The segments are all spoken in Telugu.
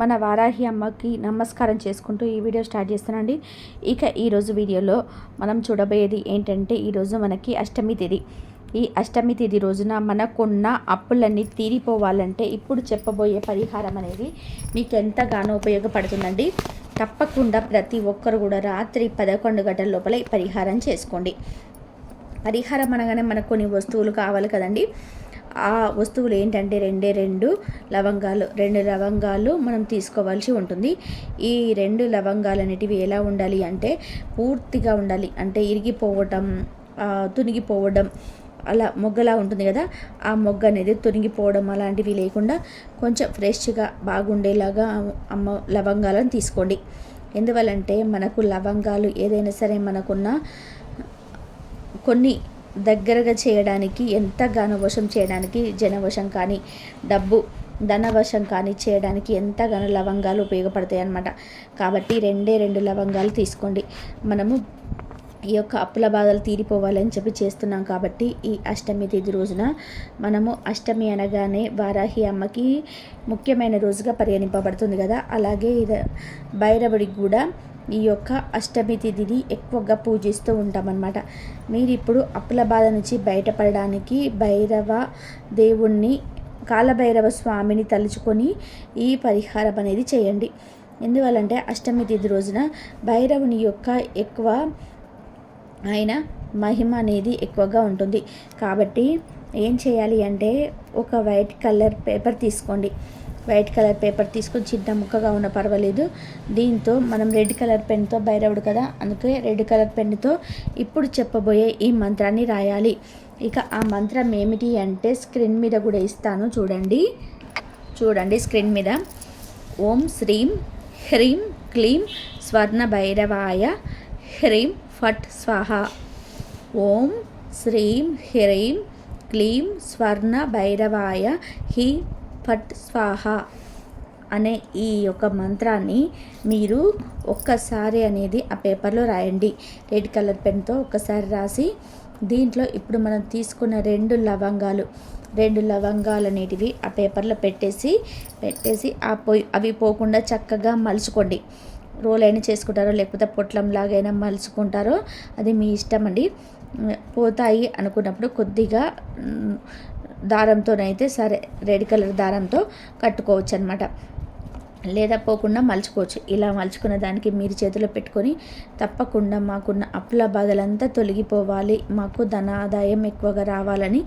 మన వారాహి అమ్మకి నమస్కారం చేసుకుంటూ ఈ వీడియో స్టార్ట్ చేస్తానండి. ఇక ఈరోజు వీడియోలో మనం చూడబోయేది ఏంటంటే ఈరోజు మనకి అష్టమి తేదీ. ఈ అష్టమి తిథి రోజున మనకున్న అప్పులన్నీ తీరిపోవాలంటే ఇప్పుడు చెప్పబోయే పరిహారం అనేది మీకు ఎంతగానో ఉపయోగపడుతుందండి. తప్పకుండా ప్రతి ఒక్కరు కూడా రాత్రి పదకొండు గంటల లోపల పరిహారం చేసుకోండి. పరిహారం అనగానే మనకు కొన్ని వస్తువులు కావాలి కదండి. ఆ వస్తువులు ఏంటంటే రెండే రెండు లవంగాలు రెండు లవంగాలు మనం తీసుకోవాల్సి ఉంటుంది. ఈ రెండు లవంగాలు అనేటివి ఎలా ఉండాలి అంటే పూర్తిగా ఉండాలి. అంటే ఇరిగిపోవటం తునిగిపోవడం అలా మొగ్గలా ఉంటుంది కదా. ఆ మొగ్గ అనేది తొనిగిపోవడం అలాంటివి లేకుండా కొంచెం ఫ్రెష్గా బాగుండేలాగా అమ్మ లవంగాలను తీసుకోండి. ఎందువల్లంటే మనకు లవంగాలు ఏదైనా సరే మనకున్న కొన్ని దగ్గరగా చేయడానికి ఎంతగానో వశం చేయడానికి జనవశం కానీ డబ్బు ధనవశం కానీ చేయడానికి ఎంతగానో లవంగాలు ఉపయోగపడతాయి అన్నమాట. కాబట్టి రెండే రెండు లవంగాలు తీసుకోండి. మనము ఈ యొక్క అప్పుల బాధలు తీరిపోవాలని చెప్పి చేస్తున్నాం కాబట్టి ఈ అష్టమి తేదీ రోజున మనము అష్టమి అనగానే వారాహి అమ్మకి ముఖ్యమైన రోజుగా పరిగణింపబడుతుంది కదా. అలాగే ఇది భైరవుడికి కూడా ఈ యొక్క అష్టమి తిథిని ఎక్కువగా పూజిస్తూ ఉంటామన్నమాట. మీరు ఇప్పుడు అప్పుల బాధ నుంచి బయటపడడానికి భైరవ దేవుణ్ణి కాలభైరవ స్వామిని తలుచుకొని ఈ పరిహారం అనేది చేయండి. ఎందువల్లంటే అష్టమి తిథి రోజున భైరవుని యొక్క ఎక్కువ ఆయన మహిమ అనేది ఎక్కువగా ఉంటుంది. కాబట్టి ఏం చేయాలి అంటే ఒక వైట్ కలర్ పేపర్ తీసుకోండి. వైట్ కలర్ పేపర్ తీసుకొని చిన్న ముక్కగా ఉన్న పర్వాలేదు. దీంతో మనం రెడ్ కలర్ పెన్తో బైరవుడు కదా? అందుకే రెడ్ కలర్ పెన్తో ఇప్పుడు చెప్పబోయే ఈ మంత్రాన్ని రాయాలి. ఇక ఆ మంత్రం ఏమిటి అంటే స్క్రీన్ మీద కూడా ఇస్తాను. చూడండి. చూడండి స్క్రీన్ మీద. ఓం శ్రీం హ్రీం క్లీం స్వర్ణ భైరవాయ హ్రీం ఫట్ స్వాహ. ఓం శ్రీం హ్రీం క్లీం స్వర్ణ భైరవాయ హీ ఫట్ స్వాహ అనే ఈ యొక్క మంత్రాన్ని మీరు ఒక్కసారి అనేది ఆ పేపర్లో రాయండి. రెడ్ కలర్ పెన్తో ఒక్కసారి రాసి దీంట్లో ఇప్పుడు మనం తీసుకున్న రెండు లవంగాలు రెండు లవంగాలు అనేటివి ఆ పేపర్లో పెట్టేసి పెట్టేసి ఆ పొయ్యి అవి పోకుండా చక్కగా మలుచుకోండి. రోల్ అయినా చేసుకుంటారో లేకపోతే పొట్లంలాగైనా మలుచుకుంటారో అది మీ ఇష్టం అండి. పోతాయి అనుకున్నప్పుడు కొద్దిగా దారంతోనైతే సరే రెడ్ కలర్ దారంతో కట్టుకోవచ్చు అనమాట లేదా పోకుండా మలుచుకోవచ్చు. ఇలా మలుచుకున్న దానికి మీరు చేతిలో పెట్టుకొని తప్పకుండా మాకున్న అప్పుల బాధలంతా తొలగిపోవాలి. మాకు ధన ఆదాయం ఎక్కువగా రావాలని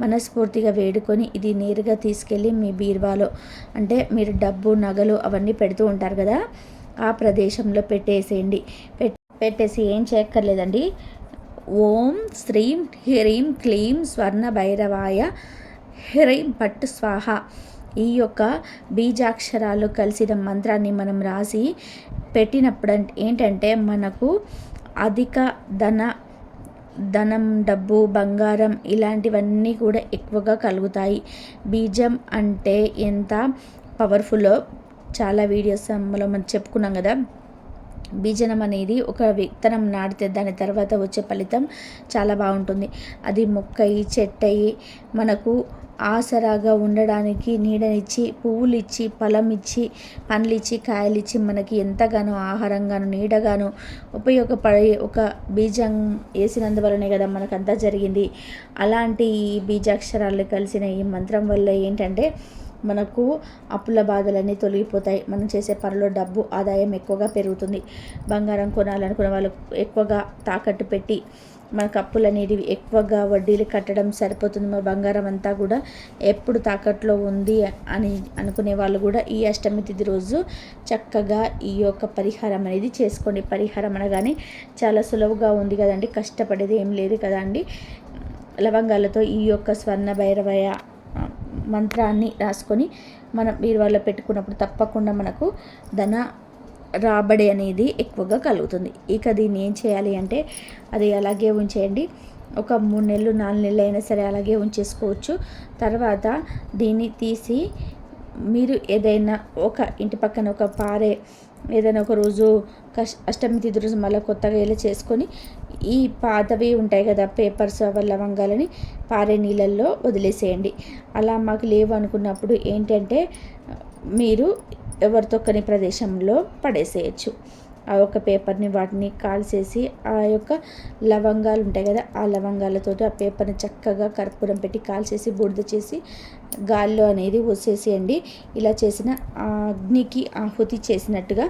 మనస్ఫూర్తిగా వేడుకొని ఇది నేరుగా తీసుకెళ్ళి మీ బీర్వాలో అంటే మీరు డబ్బు నగలు అవన్నీ పెడుతూ ఉంటారు కదా ఆ ప్రదేశంలో పెట్టేసేయండి. పెట్టేసి ఏం చేయక్కర్లేదండి. ఓం శ్రీం హ్రీం క్లీం స్వర్ణ భైరవాయ హ్రీం పట్టు స్వాహ. ఈ యొక్క బీజాక్షరాలు కలిసిన మంత్రాన్ని మనం రాసి పెట్టినప్పుడు ఏంటంటే మనకు అధిక ధన ధనం డబ్బు బంగారం ఇలాంటివన్నీ కూడా ఎక్కువగా కలుగుతాయి. బీజం అంటే ఎంత పవర్ఫుల్లో చాలా వీడియోస్ మనం చెప్పుకున్నాం కదా. బీజనం అనేది ఒక విత్తనం నాటితే దాని తర్వాత వచ్చే ఫలితం చాలా బాగుంటుంది. అది మొక్కయి చెట్టయి మనకు ఆసరాగా ఉండడానికి నీడనిచ్చి పువ్వులు ఇచ్చి ఫలం ఇచ్చి పండ్లు ఇచ్చి కాయలు ఇచ్చి మనకి ఎంతగానో ఆహారంగాను నీడగాను ఉపయోగపడే ఒక బీజం వేసినందువలనే కదా మనకంతా జరిగింది. అలాంటి ఈ బీజాక్షరాలు కలిసిన ఈ మంత్రం వల్ల ఏంటంటే మనకు అప్పుల బాధలన్నీ తొలగిపోతాయి. మనం చేసే పనిలో డబ్బు ఆదాయం ఎక్కువగా పెరుగుతుంది. బంగారం కొనాలనుకున్న వాళ్ళు ఎక్కువగా తాకట్టు పెట్టి మనకు అప్పులు అనేటివి ఎక్కువగా వడ్డీలు కట్టడం సరిపోతుంది. మా బంగారం అంతా కూడా ఎప్పుడు తాకట్లో ఉంది అని అనుకునే వాళ్ళు కూడా ఈ అష్టమి తిథి రోజు చక్కగా ఈ యొక్క పరిహారం అనేది చేసుకోండి. పరిహారం అనగానే చాలా సులువుగా ఉంది కదండి. కష్టపడేది ఏం లేదు కదండి లవంగాలతో ఈ యొక్క స్వర్ణ భైరవయ మంత్రాన్ని రాసుకొని మనం బీరువాలో పెట్టుకున్నప్పుడు తప్పకుండా మనకు ధన రాబడి అనేది ఎక్కువగా కలుగుతుంది. ఇక దీన్ని ఏం చేయాలి అంటే అది అలాగే ఉంచేయండి. ఒక మూడు నెలలు నాలుగు నెలలు అయినా సరే అలాగే ఉంచేసుకోవచ్చు. తర్వాత దీన్ని తీసి మీరు ఏదైనా ఒక ఇంటి పక్కన ఒక పారే ఏదైనా ఒక రోజు కష్ అష్టమి తిథి రోజు మళ్ళీ కొత్తగా ఇలా చేసుకొని ఈ పాతవి ఉంటాయి కదా పేపర్స్ లవంగాలని పారే నీళ్ళల్లో వదిలేసేయండి. అలా మాకు లేవు అనుకున్నప్పుడు ఏంటంటే మీరు ఎవరితో తొక్కని ప్రదేశంలో పడేసేయచ్చు. ఆ యొక్క పేపర్ని వాటిని కాల్చేసి ఆ యొక్క లవంగాలు ఉంటాయి కదా ఆ లవంగాలతో ఆ పేపర్ని చక్కగా కర్పూరం పెట్టి కాల్చేసి బూడిద చేసి గాల్లో అనేది వసేసేయండి ఇలా చేసిన ఆ అగ్నికి ఆహుతి చేసినట్టుగా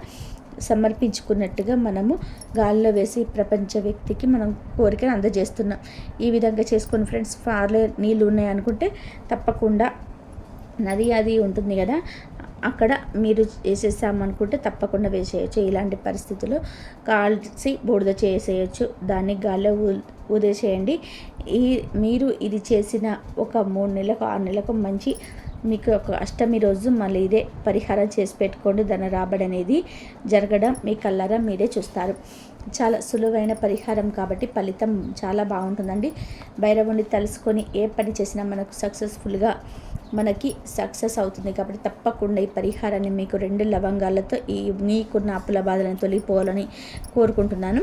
సమర్పించుకున్నట్టుగా మనము గాల్లో వేసి ప్రపంచ వ్యక్తికి మనం కోరికను అందజేస్తున్నాం. ఈ విధంగా చేసుకుని ఫ్రెండ్స్ ఫార్లో నీళ్ళు ఉన్నాయనుకుంటే తప్పకుండా నది అది ఉంటుంది కదా అక్కడ మీరు వేసేసామనుకుంటే తప్పకుండా వేసేయచ్చు. ఇలాంటి పరిస్థితుల్లో కాల్చి బూడిద చేసేయచ్చు. దాన్ని గాల్లో ఉదేసేయండి ఈ మీరు ఇది చేసిన ఒక మూడు నెలలకు ఆరు నెలలకు మంచి మీకు ఒక అష్టమి రోజు మళ్ళీ ఇదే పరిహారం చేసి పెట్టుకోండి. ధన రాబడి అనేది జరగడం మీ కళ్ళరా మీరే చూస్తారు. చాలా సులువైన పరిహారం కాబట్టి ఫలితం చాలా బాగుంటుందండి. భైరవుని తలుసుకొని ఏ పని చేసినా మనకు సక్సెస్ఫుల్గా మనకి సక్సెస్ అవుతుంది కాబట్టి తప్పకుండా ఈ పరిహారాన్ని మీకు రెండు లవంగాలతో ఈ మీకున్న అప్పుల బాధలను తొలగిపోవాలని కోరుకుంటున్నాను.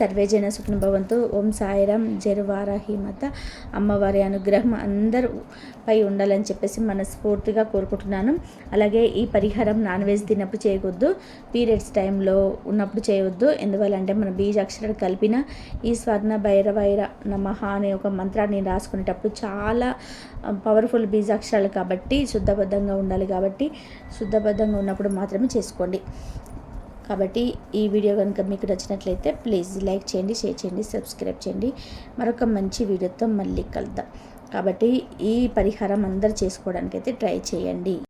సర్వేజన భవంతు. ఓం సాయిరాం జరువారాహిమత. అమ్మవారి అనుగ్రహం అందరూ పై ఉండాలని చెప్పేసి మనస్ఫూర్తిగా కోరుకుంటున్నాను. అలాగే ఈ పరిహారం నాన్ వెజ్ తిన్నప్పుడు చేయకూడదు పీరియడ్స్ టైంలో ఉన్నప్పుడు చేయవద్దు. ఎందువల్లంటే మన బీజాక్షరాలు కలిపిన ఈ స్వర్ణ భైరవైర నమహ అనే ఒక మంత్రాన్ని రాసుకునేటప్పుడు చాలా పవర్ఫుల్ బీజాక్షరాలు కాబట్టి శుద్ధబద్ధంగా ఉండాలి కాబట్టి శుద్ధబద్ధంగా ఉన్నప్పుడు మాత్రమే చేసుకోండి. కాబట్టి ఈ వీడియో కనుక మీకు నచ్చినట్లయితే ప్లీజ్ లైక్ చేయండి షేర్ చేయండి సబ్స్క్రైబ్ చేయండి. మరొక మంచి వీడియోతో మళ్ళీ కలుద్దాం. కాబట్టి ఈ పరిహారం అందరు చేసుకోవడానికి అయితే ట్రై చేయండి.